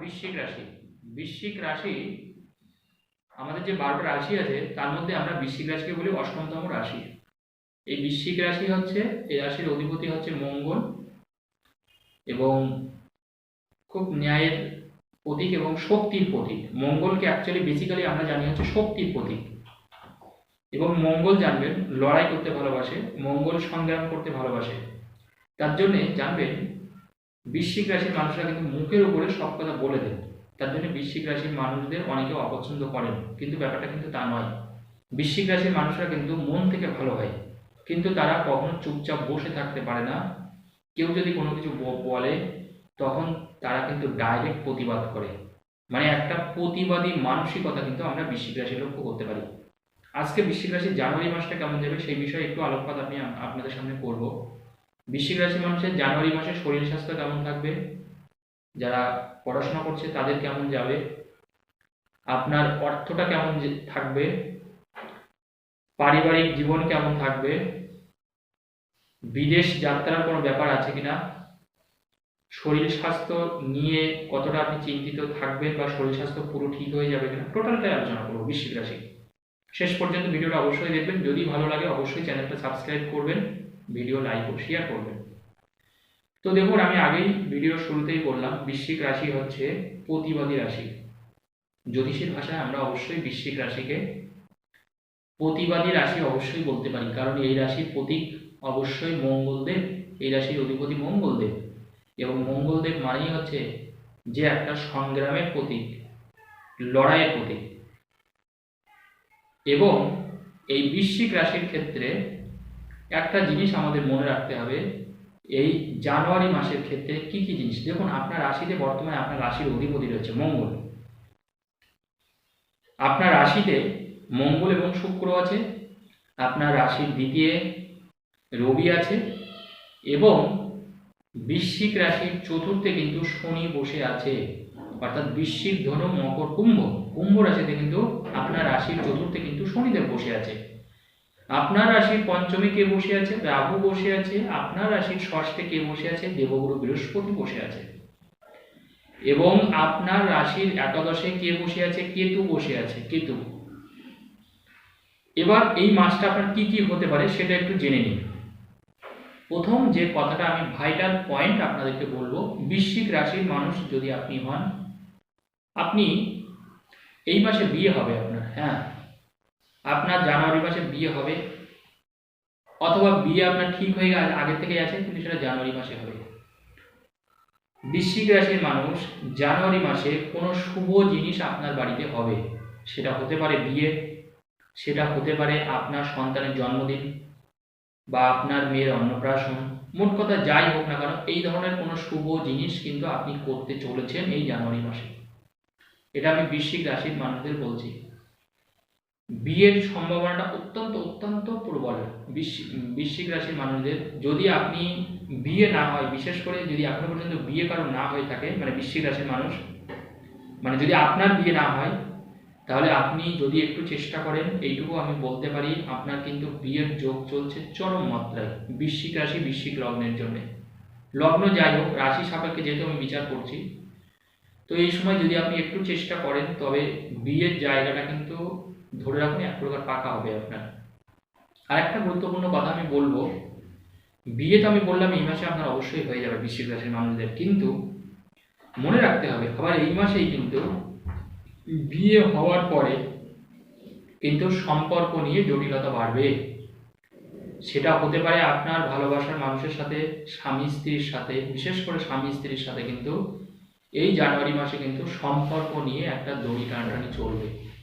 বৃশ্চিক রাশি। বৃশ্চিক রাশি আমাদের যে বারোটা রাশি আছে, তার মধ্যে আমরা বৃশ্চিক রাশিকে বলি অষ্টমতম রাশি। এই বৃশ্চিক রাশি হচ্ছে, এই রাশির অধিপতি হচ্ছে মঙ্গল এবং খুব ন্যায়ের প্রতীক এবং শক্তির প্রতীক। মঙ্গলকে অ্যাকচুয়ালি বেসিক্যালি আমরা জানি হচ্ছে শক্তির প্রতীক। এবং মঙ্গল জানবেন, লড়াই করতে ভালোবাসে, মঙ্গল সংগ্রাম করতে ভালোবাসে। তার জন্যে জানবেন বৃশ্চিক রাশির মানুষরা কিন্তু মুখের উপরে সব কথা বলে দেন তার জন্য বৃশ্চিক রাশির মানুষদের অনেকে অপছন্দ করেন, কিন্তু ব্যাপারটা কিন্তু তা নয়। বৃশ্চিক রাশির মানুষরা কিন্তু মন থেকে ভালো হয়, কিন্তু তারা কখনো চুপচাপ বসে থাকতে পারে না। কেউ যদি কোনো কিছু বলে, তখন তারা কিন্তু ডাইরেক্ট প্রতিবাদ করে। মানে একটা প্রতিবাদী মানসিকতা কিন্তু আমরা বৃশ্চিক রাশি লক্ষ্য করতে পারি। আজকে বৃশ্চিক রাশির জানুয়ারি মাসটা কেমন যাবে সেই বিষয়ে একটু আলোকপাত আমি আপনাদের সামনে করব। বৃশ্চিক রাশির মানুষের জানুয়ারি মাসে শরীর স্বাস্থ্য কেমন থাকবে? যারা পড়াশোনা করছে তাদের কেমন যাবে? আপনার অর্থটা কেমন থাকবে? পারিবারিক জীবন কেমন থাকবে? বিদেশ যাত্রার কোনো ব্যাপার আছে কিনা? শরীর স্বাস্থ্য নিয়ে কতটা আপনি চিন্তিত থাকবেন বা শরীর স্বাস্থ্য পুরো ঠিক হয়ে যাবে কিনা? টোটালটাই আলোচনা করব বৃশ্চিক রাশি। শেষ পর্যন্ত ভিডিওটা অবশ্যই দেখবেন। যদি ভালো লাগে অবশ্যই চ্যানেলটা সাবস্ক্রাইব করবেন। ভিডিও লাইক ও শেয়ার করবেন তো দেখুন, আমি আগেই ভিডিও শুরুতেই বললাম, বৃশ্চিক রাশি হচ্ছে প্রতিবাদী রাশি। জ্যোতিষের ভাষায় আমরা অবশ্যই বৃশ্চিক রাশিকে প্রতিবাদী রাশি অবশ্যই বলতে পারি, কারণ এই রাশির প্রতীক অবশ্যই মঙ্গলদেব, এই রাশির অধিপতি মঙ্গলদেব। এবং মঙ্গলদেব মানেই হচ্ছে যে একটা সংগ্রামের প্রতীক, লড়াইয়ের প্রতীক। এবং এই বৃশ্চিক রাশির ক্ষেত্রে একটা জিনিস আমাদের মনে রাখতে হবে, এই জানুয়ারি মাসের ক্ষেত্রে কি কি জিনিস? দেখুন, আপনার রাশিতে বর্তমানে আপনার রাশির অধিপতি রয়েছে মঙ্গল। আপনার রাশিতে মঙ্গল এবং শুক্র আছে, আপনার রাশির দ্বিতীয় রবি আছে এবং বৃশ্চিক রাশির চতুর্থে কিন্তু শনি বসে আছে। অর্থাৎ বৃশ্চিক ধনু মকর কুম্ভ। কুম্ভ রাশিতে কিন্তু আপনার রাশির চতুর্থে কিন্তু শনিদেব বসে আছে। আপনার রাশির পঞ্চমে কে বসে আছে? রাহু বসে আছে। আপনার রাশির ষষ্ঠে কে বসে আছে? দেবগুরু বৃহস্পতি বসে আছে। এবং আপনার রাশির একাদশে কে বসে আছে? কেতু বসে আছে। কেতু। এবার এই মাসটা আপনার কি কি হতে পারে সেটা একটু জেনে নিন। প্রথম যে কথাটা আমি ভাইটাল পয়েন্ট আপনাদেরকে বলব, বৃশ্চিক রাশির মানুষ যদি আপনি হন, আপনি এই মাসে বিয়ে হবে আপনার হ্যাঁ? আপনার জানুয়ারি মাসে বিয়ে হবে, অথবা বিয়ে আপনার ঠিক হয়ে গেছে, আগে থেকে আছে, কিন্তু সেটা জানুয়ারি মাসে হবে। বৃশ্চিক রাশির মানুষ জানুয়ারি মাসে কোনো শুভ জিনিস আপনার বাড়িতে হবে। সেটা হতে পারে বিয়ে, সেটা হতে পারে আপনার সন্তানের জন্মদিন, বা আপনার মেয়ের অন্নপ্রাশন, মোট কথা যাই হোক না কেন, এই ধরনের কোনো শুভ জিনিস কিন্তু আপনি করতে চলেছেন এই জানুয়ারি মাসে। এটা আমি বৃশ্চিক রাশির মানুষদের বলছি। বিয়ের সম্ভাবনাটা অত্যন্ত অত্যন্ত প্রবল। বৃশ্চিক রাশির মানুষদের। যদি আপনি বিয়ে না হয়, বিশেষ করে যদি এখনও পর্যন্ত বিয়ে কারও না হয়ে থাকে মানে বৃশ্চিক রাশির মানুষ মানে যদি আপনার বিয়ে না হয়, তাহলে আপনি যদি একটু চেষ্টা করেন, এইটুকু আমি বলতে পারি, আপনার কিন্তু বিয়ের যোগ চলছে চরম মাত্রায়, বৃশ্চিক রাশি, বৃশ্চিক লগ্নের জন্য। লগ্ন যাই হোক, রাশি সাপেক্ষে যেহেতু আমি বিচার করছি, তো এই সময় যদি আপনি একটু চেষ্টা করেন, তবে বিয়ের জায়গাটা কিন্তু ধরে রাখুন, এক প্রকার পাকা হবে আপনার। আর একটা গুরুত্বপূর্ণ কথা আমি বলব, বিয়ে তো আমি বললাম, এই মাসে আপনার অবশ্যই হয়ে যাবে বৃশ্চিক রাশির মানুষদের। কিন্তু মনে রাখতে হবে, আবার এই মাসেই কিন্তু বিয়ে হওয়ার পরে কিন্তু সম্পর্ক নিয়ে জটিলতা বাড়বে। সেটা হতে পারে আপনার ভালোবাসার মানুষের সাথে, স্বামী স্ত্রীর সাথে, বিশেষ করে স্বামী স্ত্রীর সাথে কিন্তু এই জানুয়ারি মাসে কিন্তু সম্পর্ক নিয়ে একটা দড়ি টানাটানি চলবে।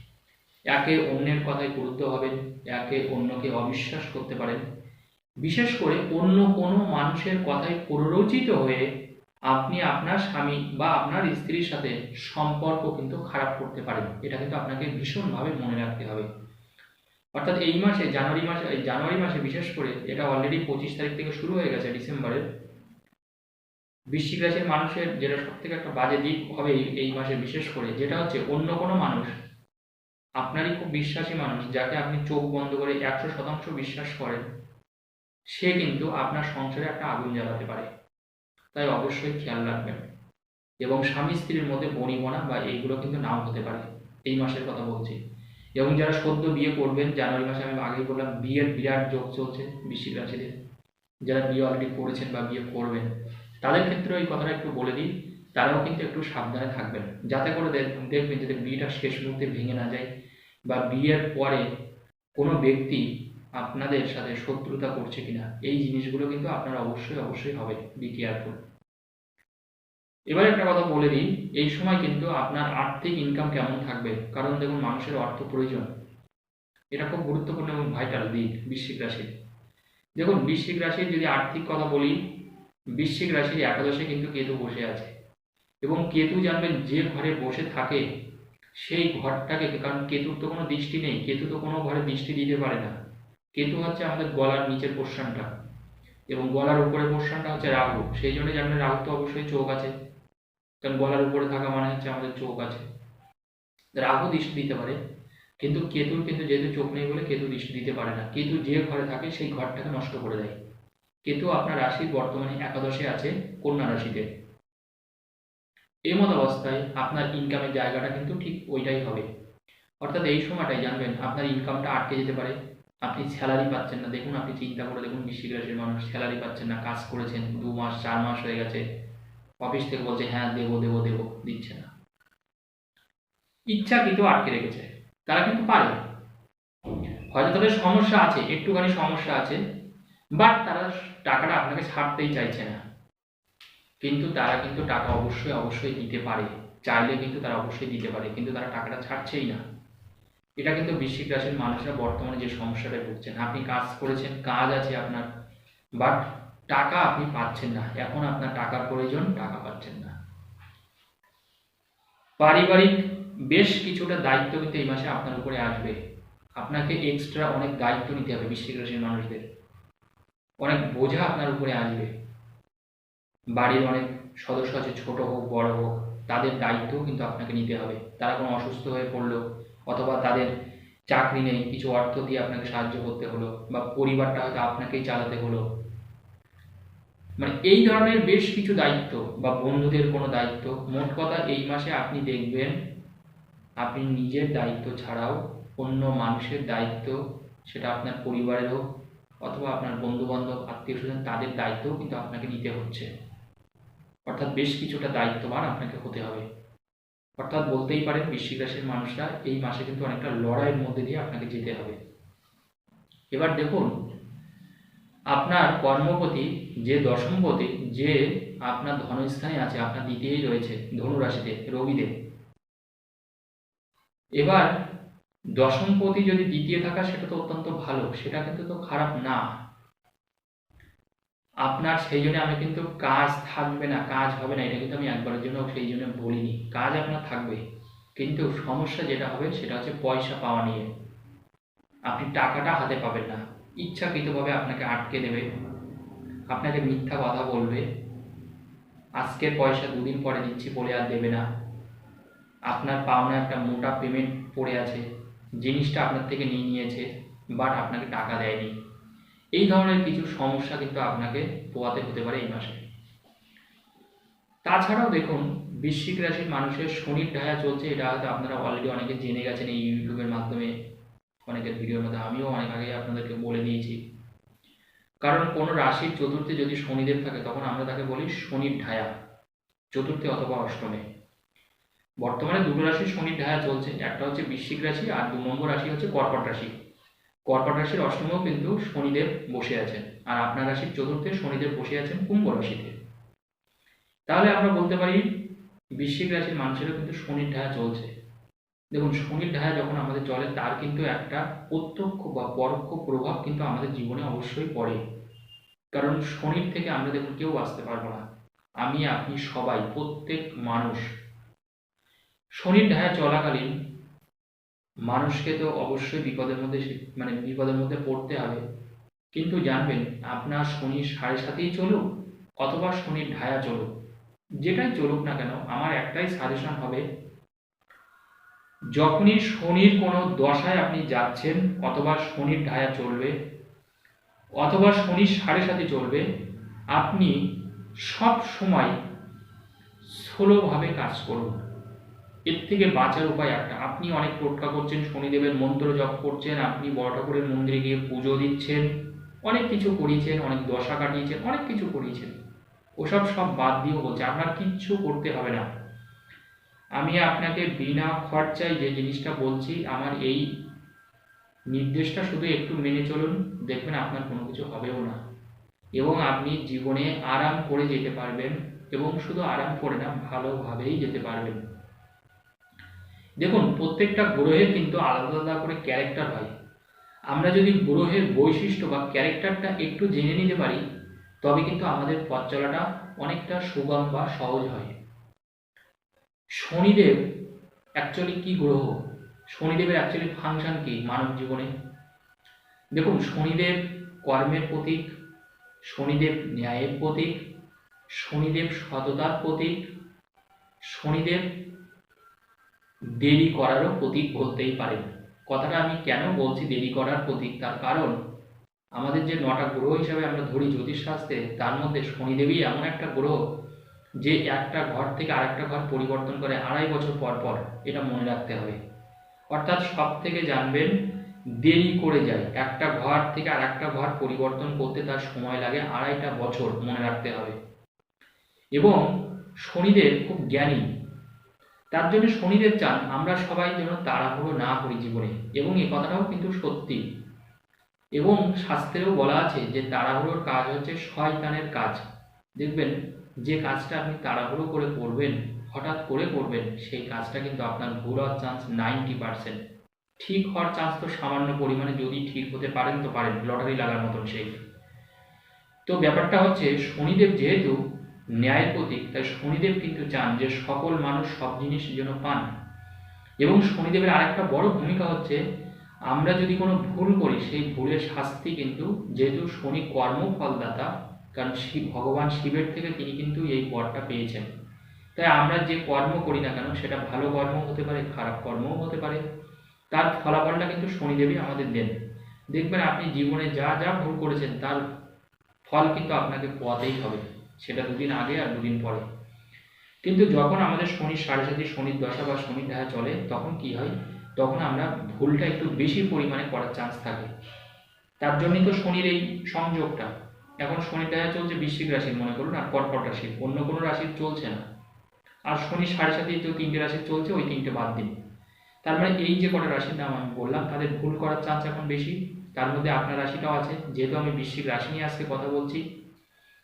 একে অন্যের কথায় গুরুত্ব হবেন, একে অন্যকে অবিশ্বাস করতে পারেন। বিশেষ করে অন্য কোনো মানুষের কথায় প্ররোচিত হয়ে আপনি আপনার স্বামী বা আপনার স্ত্রীর সাথে সম্পর্ক কিন্তু খারাপ করতে পারেন। এটা কিন্তু আপনাকে ভীষণভাবে মনে রাখতে হবে। অর্থাৎ এই মাসে, জানুয়ারি মাসে জানুয়ারি মাসে বিশেষ করে, এটা অলরেডি পঁচিশ তারিখ থেকে শুরু হয়ে গেছে ডিসেম্বরের। বৃশ্চিক মানুষের যেটা সব থেকে একটা বাজে দিক হবে এই মাসে বিশেষ করে, যেটা হচ্ছে অন্য কোনো মানুষ আপনারই খুব বিশ্বাসী মানুষ যাকে আপনি চোখ বন্ধ করে একশো শতাংশ বিশ্বাস করেন, সে কিন্তু আপনার সংসারে একটা আগুন জ্বালাতে পারে। তাই অবশ্যই খেয়াল রাখবেন। এবং স্বামী স্ত্রীর মধ্যে বনিবনা বা এইগুলো কিন্তু নাও হতে পারে। এই মাসের কথা বলছি। এবং যারা সদ্য বিয়ে করবেন, জানুয়ারি মাসে আমি আগেই বললাম, বিয়ের বিরাট যোগ চলছে বৃশ্চিক রাশিদের। যারা বিয়ে অলরেডি করেছেন বা বিয়ে করবেন, তাদের ক্ষেত্রে এই কথাটা একটু বলে দিই, তারাও কিন্তু একটু সাবধানে থাকবেন। যাতে করে দেখ- দেখবেন যাতে বিয়েটা শেষ মুহূর্তে ভেঙে না যায়। বা বিয়ের পরে কোনো ব্যক্তি আপনাদের সাথে শত্রুতা করছে কিনা, এই জিনিসগুলো কিন্তু আপনার অবশ্যই অবশ্যই হবে বি কেয়ারফুল এবার একটা কথা বলে দিই, এই সময় কিন্তু আপনার আর্থিক ইনকাম কেমন থাকবে? কারণ দেখুন, মানুষের অর্থ প্রয়োজন। এটা খুব গুরুত্বপূর্ণ এবং ভাইটাল দিক, বৃশ্চিক রাশির দেখুন, বৃশ্চিক রাশির যদি আর্থিক কথা বলি, বৃশ্চিক রাশির একাদশে কিন্তু কেতু বসে আছে। এবং কেতু জানবেন যে ঘরে বসে থাকে সেই ঘরটাকে কারণ কেতুর তো কোনো দৃষ্টি নেই, কেতু তো কোনো ঘরে দৃষ্টি দিতে পারে না। কেতু হচ্ছে আমাদের গলার নিচের পোর্শনটা এবং গলার উপরে পোর্শনটা হচ্ছে রাহু, সেই জন্য জানবেন রাহু তো অবশ্যই চোখ আছে কারণ গলার উপরে থাকা মানে হচ্ছে আমাদের চোখ আছে। রাহু দৃষ্টি দিতে পারে, কিন্তু কেতুর কিন্তু যেহেতু চোখ নেই বলে কেতু দৃষ্টি দিতে পারে না। কেতু যে ঘরে থাকে সেই ঘরটাকে নষ্ট করে দেয়। কেতু আপনার রাশির বর্তমানে একাদশে আছে, কন্যা রাশিতে। এই মত অবস্থায় আপনার ইনকামের জায়গাটা কিন্তু ঠিক ওইটাই হবে। অর্থাৎ এই সময়টাই জানবেন, আপনার ইনকামটা আটকে যেতে পারে। আপনি স্যালারি পাচ্ছেন না। দেখুন, আপনি চিন্তা করে দেখুন বৃশ্চিক রাশির মানুষ স্যালারি পাচ্ছেন না। কাজ করেছেন, দু মাস, চার মাস হয়ে গেছে। অফিস থেকে বলছে হ্যাঁ দেবো দেবো দেবো। দিচ্ছে না। ইচ্ছা কিন্তু আটকে রেখেছে। তারা কিন্তু পারে। হয়তো তাদের সমস্যা আছে, একটুখানি সমস্যা আছে, বাট তারা টাকাটা আপনাকে ছাড়তেই চাইছে না। কিন্তু তারা কিন্তু টাকা অবশ্যই অবশ্যই দিতে পারে। চাইলে কিন্তু তারা অবশ্যই দিতে পারে, কিন্তু তারা টাকাটা ছাড়ছেই না। এটা কিন্তু বৃশ্চিক রাশির মানুষরা বর্তমানে যে সমস্যাটায় ভুগছেন। আপনি কাজ করেছেন, কাজ আছে আপনার, বাট টাকা আপনি পাচ্ছেন না। এখন আপনার টাকার প্রয়োজন, টাকা পাচ্ছেন না। পারিবারিক বেশ কিছুটা দায়িত্ব কিন্তু এই মাসে আপনার উপরে আসবে। আপনাকে এক্সট্রা অনেক দায়িত্ব নিতে হবে বৃশ্চিক রাশির মানুষদের। অনেক বোঝা আপনার উপরে আসবে। বাড়ির অনেক সদস্য আছে, ছোট হোক, বড় হোক, তাদের দায়িত্বও কিন্তু আপনাকে নিতে হবে। তারা কোনো অসুস্থ হয়ে পড়ল অথবা তাদের চাকরি নেই, কিছু অর্থ দিয়ে আপনাকে সাহায্য করতে হলো বা পরিবারটা হয়তো আপনাকেই চালাতে হলো। মানে এই ধরনের বেশ কিছু দায়িত্ব বা বন্ধুদের কোনো দায়িত্ব, মোট কথা এই মাসে আপনি দেখবেন আপনি নিজের দায়িত্ব ছাড়াও অন্য মানুষের দায়িত্ব, সেটা আপনার পরিবারের হোক অথবা আপনার বন্ধু বান্ধব আত্মীয় স্বজন, তাদের দায়িত্বও কিন্তু আপনাকে নিতে হচ্ছে। অর্থাৎ বেশ কিছুটা দায়িত্ববান আপনাকে হতে হবে। অর্থাৎ বলতেই পারেন বৃশ্চিক রাশির মানুষরা, এই মাসে কিন্তু অনেকটা লড়াইয়ের মধ্যে দিয়ে আপনাকে যেতে হবে। এবার দেখুন, আপনার কর্মপতি, যে দশমপতি যে আপনার ধনস্থানে আছে, আপনার দ্বিতীয়ই রয়েছে, ধনু রাশিতে রবিদেব এবার দশমপতি যদি দ্বিতীয় থাকা সেটা তো অত্যন্ত ভালো, সেটা কিন্তু তো খারাপ না। আপনার সেই জন্য আমি কিন্তু কাজ থাকবে না, কাজ হবে না, এটা কিন্তু আমি একবারের জন্য সেই জন্য বলিনি। কাজ আপনার থাকবে কিন্তু সমস্যা যেটা হবে সেটা হচ্ছে পয়সা পাওয়া নিয়ে। আপনি টাকাটা হাতে পাবেন না। ইচ্ছাকৃতভাবে আপনাকে আটকে দেবে। আপনাকে মিথ্যা কথা বলবে। আজকের পয়সা দুদিন পরে দিচ্ছি বলে আর দেবে না। আপনার পাওনা একটা মোটা পেমেন্ট পড়ে আছে। জিনিসটা আপনার থেকে নিয়ে নিয়েছে বাট আপনাকে টাকা দেয়নি। এই ধরনের কিছু সমস্যা কিন্তু আপনাকে পোয়াতে হতে পারে এই মাসে। তাছাড়াও দেখুন, বৃশ্চিক রাশির মানুষের শনির ঢায়া চলছে, এটা হয়তো আপনারা অলরেডি অনেকে জেনে গেছেন এই ইউটিউবের মাধ্যমে, অনেকের ভিডিওর মধ্যে, আমিও অনেক আগে আপনাদেরকে বলে দিয়েছি। কারণ কোনো রাশির চতুর্থে যদি শনিদেব থাকে, তখন আমরা তাকে বলি শনির ঢায়া চতুর্থে অথবা অষ্টমে। বর্তমানে দুটো রাশির শনির ঢায়া চলছে, একটা হচ্ছে বৃশ্চিক রাশি আর দু নম্বর রাশি হচ্ছে কর্কট রাশি। কর্কট রাশির অষ্টমেও কিন্তু শনিদেব বসে আছেন। আর আপনার রাশির চতুর্থে শনিদেব বসে আছেন কুম্ভ রাশিতে। তাহলে আমরা বলতে পারি, বৃশ্চিক রাশির মানুষেরও কিন্তু শনির ঢায়া চলছে। দেখুন, শনির ঢায়া যখন আমাদের চলে, তার কিন্তু একটা প্রত্যক্ষ বা পরোক্ষ প্রভাব কিন্তু আমাদের জীবনে অবশ্যই পড়ে। কারণ শনির থেকে আমরা দেখুন কেউ বাঁচতে পারব না। আমি, আপনি সবাই, প্রত্যেক মানুষ। শনির ঢায়া চলাকালীন মানুষকে তো অবশ্যই বিপদের মধ্যে মানে বিপদের মধ্যে পড়তে হবে। কিন্তু জানবেন, আপনার শনির সাড়ে সাথেই চলুক অথবা শনির ঢায়া চলুক। যেটাই চলুক না কেন, আমার একটাই সাজেশন হবে, যখনই শনির কোনো দশায় আপনি যাচ্ছেন অথবা শনির ঢায়া চলবে অথবা শনির সাড়ে সাথে চলবে, আপনি সব সময় স্লোভাবে কাজ করুন। এর থেকে বাঁচার উপায় একটা। আপনি অনেক টোটকা করছেন, শনিদেবের মন্ত্র জপ করছেন, আপনি বড় ঠাকুরের মন্দিরে গিয়ে পুজো দিচ্ছেন, অনেক কিছু করিয়েছেন, অনেক দশা কাটিয়েছেন, অনেক কিছু করিয়েছেন। ওসব সব বাদ দিয়েও বলছে, আপনার কিচ্ছু করতে হবে না। আমি আপনাকে বিনা খরচায় যে জিনিসটা বলছি, আমার এই নির্দেশটা শুধু একটু মেনে চলুন, দেখবেন আপনার কোনো কিছু হবেও না। এবং আপনি জীবনে আরাম করে যেতে পারবেন, এবং শুধু আরাম করে না, ভালোভাবেই যেতে পারবেন। দেখুন, প্রত্যেকটা গ্রহের কিন্তু আলাদা আলাদা করে ক্যারেক্টার হয়। আমরা যদি গ্রহের বৈশিষ্ট্য বা ক্যারেক্টারটা একটু জেনে নিতে পারি, তবে কিন্তু আমাদের পথ চলাটা অনেকটা সুগম বা সহজ হয়। শনিদেব অ্যাকচুয়ালি কি গ্রহ? শনিদেবের অ্যাকচুয়ালি ফাংশন কি মানব জীবনে? দেখুন, শনিদেব কর্মের প্রতীক, শনিদেব ন্যায়ের প্রতীক, শনিদেব সততার প্রতীক, শনিদেব দেরি করারও প্রতীক বলতেই পারেন কথাটা আমি কেন বলছি দেরি করার প্রতীক? তার কারণ, আমাদের যে নটা গ্রহ হিসাবে আমরা ধরি জ্যোতিষশাস্ত্রে, তার মধ্যে শনিদেবই এমন একটা গ্রহ যে একটা ঘর থেকে আরেকটা ঘর পরিবর্তন করে আড়াই বছর পর পর এটা মনে রাখতে হবে। অর্থাৎ সব থেকে জানবেন, দেরি করে যায়। একটা ঘর থেকে আর একটা ঘর পরিবর্তন করতে তার সময় লাগে আড়াইটা বছর মনে রাখতে হবে। এবং শনিদেব খুব জ্ঞানী। তার জন্য শনিদেব চান, আমরা সবাই যেন তাড়াহুড়ো না করি জীবনে। এবং এই কথাটাও কিন্তু সত্যি। এবং শাস্ত্রেও বলা আছে যে তাড়াহুড়োর কাজ হচ্ছে শয়তানের কাজ। দেখবেন, যে কাজটা আপনি তাড়াহুড়ো করে করবেন, হঠাৎ করে করবেন, সেই কাজটা কিন্তু আপনার ভুল হওয়ার চান্স নাইনটি পার্সেন্ট ঠিক হওয়ার চান্স তো সামান্য পরিমাণে যদি ঠিক হতে পারেন তো পারেন, লটারি লাগার মতন সেই। তো ব্যাপারটা হচ্ছে, শনিদেব যেহেতু ন্যায়ের প্রতীক তাই শনিদেব কিন্তু চান যে সকল মানুষ সব জিনিস যেন পান। এবং শনিদেবের আরেকটা বড় ভূমিকা হচ্ছে, আমরা যদি কোনো ভুল করি, সেই ভুলের শাস্তি কিন্তু যেহেতু শনি কর্মফলদাতা কারণ শিব, ভগবান শিবের থেকে তিনি কিন্তু এই বরটা পেয়েছেন। তাই আমরা যে কর্ম করি না কেন, সেটা ভালো কর্ম হতে পারে, খারাপ কর্মও হতে পারে। তার ফলাফলটা কিন্তু শনিদেবই আমাদের দেন। দেখবেন আপনি জীবনে যা যা ভুল করেছেন, তার ফল কিন্তু আপনাকে পোয়াতেই হবে। সেটা দুদিন আগে আর দুদিন পরে। কিন্তু যখন আমাদের শনির সাড়ে সাথে শনির দশা বা শনির দেখা চলে, তখন কি হয়? তখন আমরা ভুলটা একটু বেশি পরিমাণে করার চান্স থাকে। তার জন্যই তো শনির এই সংযোগটা। এখন শনির দেখা চলছে বৃশ্চিক রাশির, মনে করুন, আর কর্কট রাশির। অন্য কোনো রাশির চলছে না। আর শনি সাড়ে সাথে যে তিনটে রাশির চলছে, ওই তিনটে বাদ দিন। তার মানে এই যে কটা রাশির নাম আমি বললাম, তাদের ভুল করার চান্স এখন বেশি। তার মধ্যে আপনার রাশিটাও আছে। যেহেতু আমি বৃশ্চিক রাশি নিয়ে আজকে কথা বলছি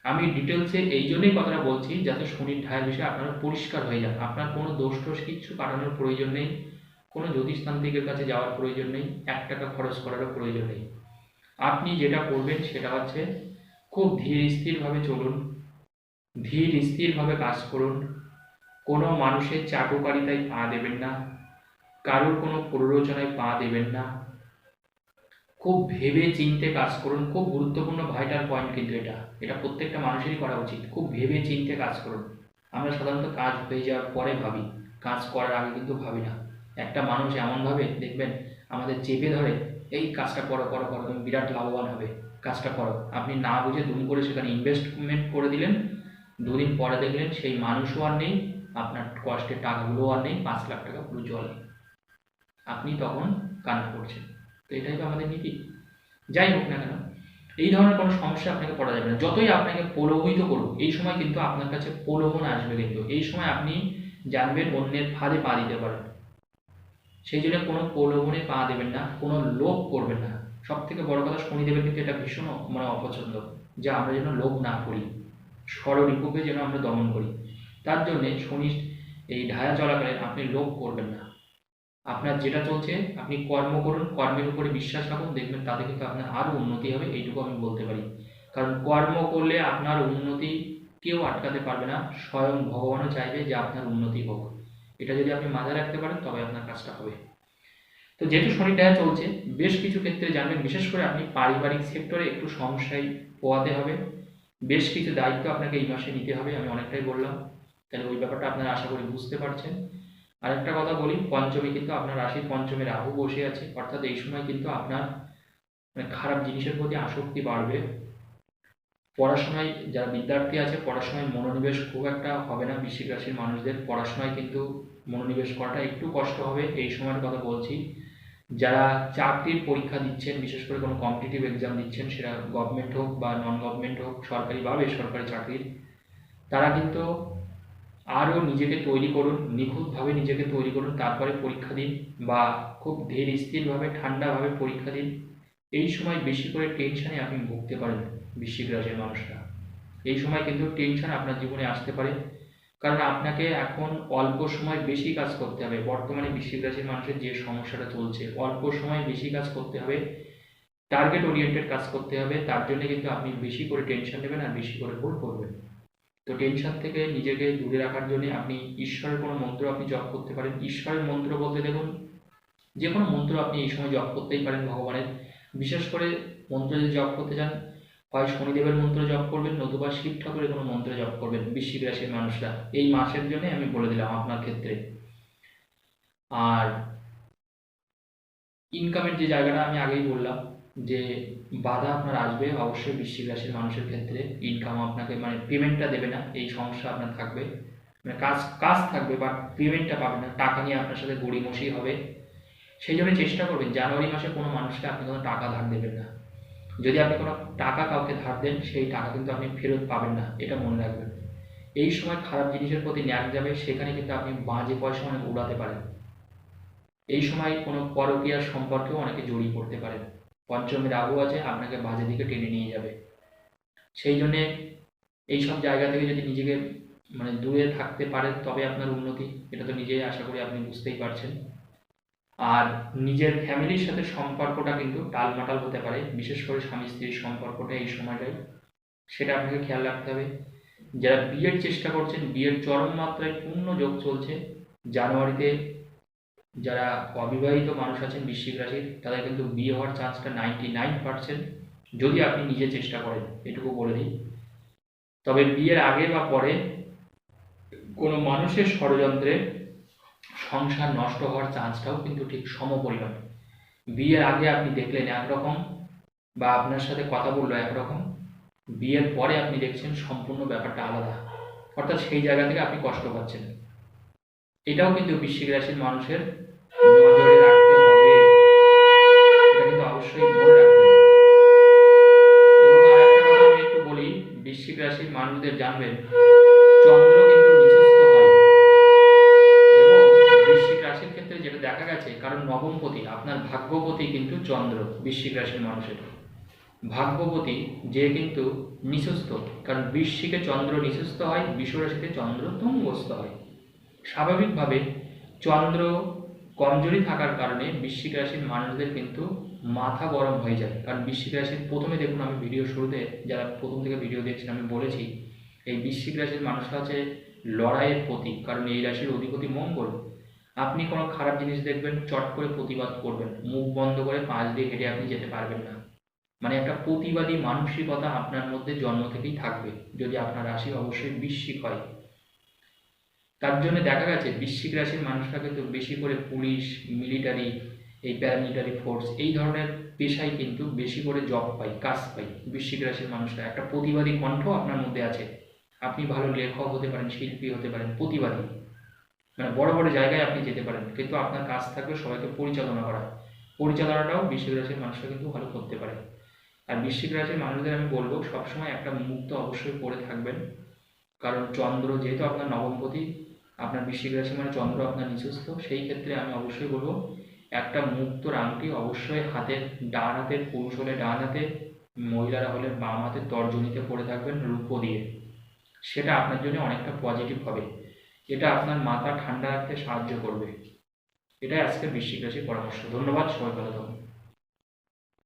আমি ডিটেলসে এই জন্যই কথাটা বলছি যাতে শনির ঢায়ের বিষয়ে আপনারা পরিষ্কার হয়ে যান। আপনার কোনো দোষ টোষ কিচ্ছু কাটানোর প্রয়োজন নেই। কোনো জ্যোতিষতান্ত্রিকের কাছে যাওয়ার প্রয়োজন নেই। এক টাকা খরচ করারও প্রয়োজন নেই। আপনি যেটা করবেন সেটা হচ্ছে খুব ধীর স্থিরভাবে চলুন। ধীর স্থিরভাবে কাজ করুন। কোনো মানুষের চাটুকারিতায় পা দেবেন না। কারোর কোনো প্ররোচনায় পা দেবেন না। খুব ভেবে চিনতে কাজ করুন। খুব গুরুত্বপূর্ণ ভাইটাল পয়েন্ট কিন্তু এটা। এটা প্রত্যেকটা মানুষেরই করা উচিত। খুব ভেবে চিনতে কাজ করুন। আমরা সাধারণত কাজ হয়ে যাওয়ার পরে ভাবি। কাজ করার আগে কিন্তু ভাবি না। একটা মানুষ এমনভাবে, দেখবেন, আমাদের চেপে ধরে, এই কাজটা করো করো করো, তুমি বিরাট লাভবান হবে। কাজটা করো। আপনি না বুঝে দুম করে সেখানে ইনভেস্টমেন্ট করে দিলেন। দুদিন পরে দেখলেন সেই মানুষও আর নেই। আপনার কষ্টের টাকাগুলোও আর নেই। পাঁচ লাখ টাকা পুরো জলে আপনি তখন কান করছেন। তো এটাই তো আমাদের নীতি। যাই হোক না কেন, এই ধরনের কোনো সমস্যা আপনাকে পড়া যাবে না। যতই আপনাকে প্রলোভিত করুক, এই সময় কিন্তু আপনার কাছে প্রলোভন আসবে কিন্তু। এই সময় আপনি জানবেন অন্যের ফাঁদে পা দিতে পারেন। সেই জন্য কোনো প্রলোভনে পা দেবেন না, কোনো লোভ করবেন না। সব থেকে বড় কথা শনিদেবের কিন্তু এটা ভীষণ মানে অপছন্দ, যা আমরা যেন লোভ না করি ষড়রিপুকে যেন আমরা দমন করি। তার জন্যে শনি এই ঢায়া চলাকালীন আপনি লোভ করবেন না। আপনার যেটা চলছে, আপনি কর্ম করুন, কর্মের উপরে বিশ্বাস রাখুন, দেখবেন তাতে কিন্তু আপনার আরও উন্নতি হবে, এইটুকু আমি বলতে পারি। কারণ কর্ম করলে আপনার উন্নতি কেউ আটকাতে পারবে না, স্বয়ং ভগবানও চাইবে যে আপনার উন্নতি হোক। এটা যদি আপনি মাথায় রাখতে পারেন, তবে আপনার কাজটা হবে। তো যেহেতু শনি ড্যায়া চলছে, বেশ কিছু ক্ষেত্রে জানবেন, বিশেষ করে আপনি পারিবারিক সেক্টরে একটু সমস্যায় পোয়াতে হবে। বেশ কিছু দায়িত্ব আপনাকে এই মাসে নিতে হবে, আমি অনেকটাই বললাম। তাহলে ওই ব্যাপারটা আপনারা আশা করি বুঝতে পারছেন। আরেকটা কথা বলি, পঞ্চমী কিন্তু আপনার রাশির পঞ্চমে রাহু বসে আছে, অর্থাৎ এই সময় কিন্তু আপনার মানে খারাপ জিনিসের প্রতি আসক্তি বাড়বে। পড়াশোনায় যারা বিদ্যার্থী আছে, পড়াশোনায় মনোনিবেশ খুব একটা হবে না বৃশ্চিক রাশির মানুষদের। পড়াশোনায় কিন্তু মনোনিবেশ করাটা একটু কষ্ট হবে, এই সময়ের কথা বলছি। যারা চাকরির পরীক্ষা দিচ্ছেন, বিশেষ করে কোনো কম্পিটিটিভ এক্সাম দিচ্ছেন, সেটা গভর্নমেন্ট হোক বা নন গভর্নমেন্ট হোক, সরকারি বা বেসরকারি চাকরির, তারা কিন্তু আরও নিজেকে তৈরি করুন, নিখুঁতভাবে নিজেকে তৈরি করুন, তারপরে পরীক্ষা দিন বা খুব ধীর স্থিরভাবে, ঠান্ডাভাবে পরীক্ষা দিন। এই সময় বেশি করে টেনশানে আপনি ভুগতে পারেন বৃশ্চিক রাশির মানুষরা। এই সময় কিন্তু টেনশন আপনার জীবনে আসতে পারে। কারণ আপনাকে এখন অল্প সময় বেশি কাজ করতে হবে। বর্তমানে বৃশ্চিক রাশির মানুষের যে সমস্যাটা চলছে, অল্প সময় বেশি কাজ করতে হবে টার্গেট ওরিয়েন্টেড কাজ করতে হবে। তার জন্য কিন্তু আপনি বেশি করে টেনশন নেবেন আর বেশি করে ভুল করবেন। তো টেনশন থেকে নিজেকে দূরে রাখার জন্য আপনি ঈশ্বরের কোনো মন্ত্র আপনি জপ করতে পারেন। ঈশ্বরের মন্ত্র বলতে দেখুন, যে কোনো মন্ত্র আপনি এই সময় জপ করতেই পারেন ভগবানের। বিশেষ করে মন্ত্র যদি জপ করতে চান, হয় শনিদেবের মন্ত্র জপ করবেন, নতুবা শিব ঠাকুরের কোনো মন্ত্র জপ করবেন বৃশ্চিক রাশির মানুষরা। এই মাসের জন্য আমি বলে দিলাম আপনার ক্ষেত্রে। আর ইনকামের যে জায়গাটা আমি আগেই বললাম, যে বাধা আপনার আসবে, অবশ্যই বৃশ্চিক রাশির মানুষের ক্ষেত্রে ইনকাম আপনাকে মানে পেমেন্টটা দেবে না, এই সমস্যা আপনার থাকবে। মানে কাজ কাজ থাকবে বাট পেমেন্টটা পাবে না, টাকা নিয়ে আপনার সাথে গড়িমসি হবে। সেই জন্য চেষ্টা করবেন, জানুয়ারি মাসে কোনো মানুষকে আপনি কোনো টাকা ধার দেবেন না। যদি আপনি কোনো টাকা কাউকে ধার দেন, সেই টাকা কিন্তু আপনি ফেরত পাবেন না, এটা মনে রাখবেন। এই সময় খারাপ জিনিসের প্রতি ন্যাক যাবে, সেখানে কিন্তু আপনি বাজে পয়সা অনেক উড়াতে পারেন। এই সময় কোনো পরকীয়ার সম্পর্কেও অনেকে জড়িয়ে পড়তে পারেন। পঞ্চমী রাহু আছে, আপনাকে বাজে দিকে টেনে নিয়ে যাবে। সেই জন্যে এইসব জায়গা থেকে যদি নিজেকে মানে দূরে থাকতে পারেন, তবে আপনার উন্নতি, এটা তো নিজেই আশা করি আপনি বুঝতেই পারছেন। আর নিজের ফ্যামিলির সাথে সম্পর্কটা কিন্তু টালমাটাল হতে পারে, বিশেষ করে স্বামী স্ত্রীর সম্পর্কটা এই সময়টাই সেটা আপনাকে খেয়াল রাখতে হবে। যারা বিয়ের চেষ্টা করছেন, বিয়ের চরম মাত্রায় পূর্ণ যোগ চলছে, জানুয়ারিতে যারা অবিবাহিত মানুষ আছেন বৃশ্চিক রাশির, তাদের কিন্তু বিয়ে হওয়ার চান্সটা নাইনটি নাইন পার্সেন্ট যদি আপনি নিজে চেষ্টা করেন, এটুকু বলে দিই। তবে বিয়ের আগে বা পরে কোনো মানুষের ষড়যন্ত্রে সংসার নষ্ট হওয়ার চান্সটাও কিন্তু ঠিক সমপরিমাণ। বিয়ের আগে আপনি দেখলেন একরকম বা আপনার সাথে কথা বলল একরকম, বিয়ের পরে আপনি দেখছেন সম্পূর্ণ ব্যাপারটা আলাদা। অর্থাৎ সেই জায়গা থেকে আপনি কষ্ট পাচ্ছেন। এটাও কিন্তু বৃশ্চিক রাশির মানুষের রাখতে হবে। এবং বৃশ্চিক রাশির মানুষদের জানবেন, চন্দ্র কিন্তু বৃশ্চিক রাশির ক্ষেত্রে যেটা দেখা গেছে, কারণ নবমপতি, আপনার ভাগ্যপতি কিন্তু চন্দ্র, বৃশ্চিক রাশির মানুষের। ভাগ্যপতি, যে কিন্তু নিচস্থ কারণ বৃশ্চিকে চন্দ্র নিচস্থ হয় বিশ্ব রাশিতে চন্দ্র তুঙ্গস্থ হয়। স্বাভাবিকভাবে চন্দ্র কমজোরি থাকার কারণে বৃশ্চিক রাশির মানুষদের কিন্তু মাথা গরম হয়ে যায়। কারণ বৃশ্চিক রাশির প্রথমে দেখুন আমি ভিডিও শুরুতে যারা প্রথম থেকে ভিডিও দেখছেন আমি বলেছি, এই বৃশ্চিক রাশির মানুষরা আছে লড়াইয়ের প্রতীক, কারণ এই রাশির অধিপতি মঙ্গল। আপনি কোনো খারাপ জিনিস দেখবেন, চট করে প্রতিবাদ করবেন, মুখ বন্ধ করে পাঁচ দিয়ে হেঁটে আপনি যেতে পারবেন না। মানে একটা প্রতিবাদী মানসিকতা আপনার মধ্যে জন্ম থেকেই থাকবে। যদি আপনার রাশি অবশ্যই বৃশ্চিক হয়। তার জন্য দেখা গেছে, বৃশ্চিক রাশির মানুষরা কিন্তু বেশি করে পুলিশ, মিলিটারি, এই প্যারামিলিটারি ফোর্স এই ধরনের পেশায় কিন্তু বেশি করে জব পাই কাজ পাই বৃশ্চিক রাশির মানুষরা। একটা প্রতিবাদী কণ্ঠ আপনার মধ্যে আছে। আপনি ভালো লেখক হতে পারেন, শিল্পী হতে পারেন, প্রতিবাদী। মানে বড় বড় জায়গায় আপনি যেতে পারেন, কিন্তু আপনার কাজ থাকবে সবাইকে পরিচালনা করা। পরিচালনাটাও বৃশ্চিক রাশির মানুষরা কিন্তু ভালো করতে পারে। আর বৃশ্চিক রাশির মানুষদের আমি বলব, সবসময় একটা মুক্ত অবশ্যই পড়ে থাকবেন। কারণ চন্দ্র যেহেতু আপনার নবমপতি আপনার বৃশ্চিক রাশি মানে চন্দ্র আপনার নিচস্থ সেই ক্ষেত্রে আমি অবশ্যই বলব, একটা মুক্তোর আংটি অবশ্যই হাতের ডান হাতের পুরুষ হলে ডান হাতে, মহিলারা হলে বাম হাতের তর্জনীতে পরে থাকবেন রূপো দিয়ে। সেটা আপনার জন্য অনেকটা পজিটিভ হবে। এটা আপনার মাথা ঠান্ডা রাখতে সাহায্য করবে। এটাই আজকে বৃশ্চিক রাশির পরামর্শ। ধন্যবাদ, সবাই ভালো থাকুন।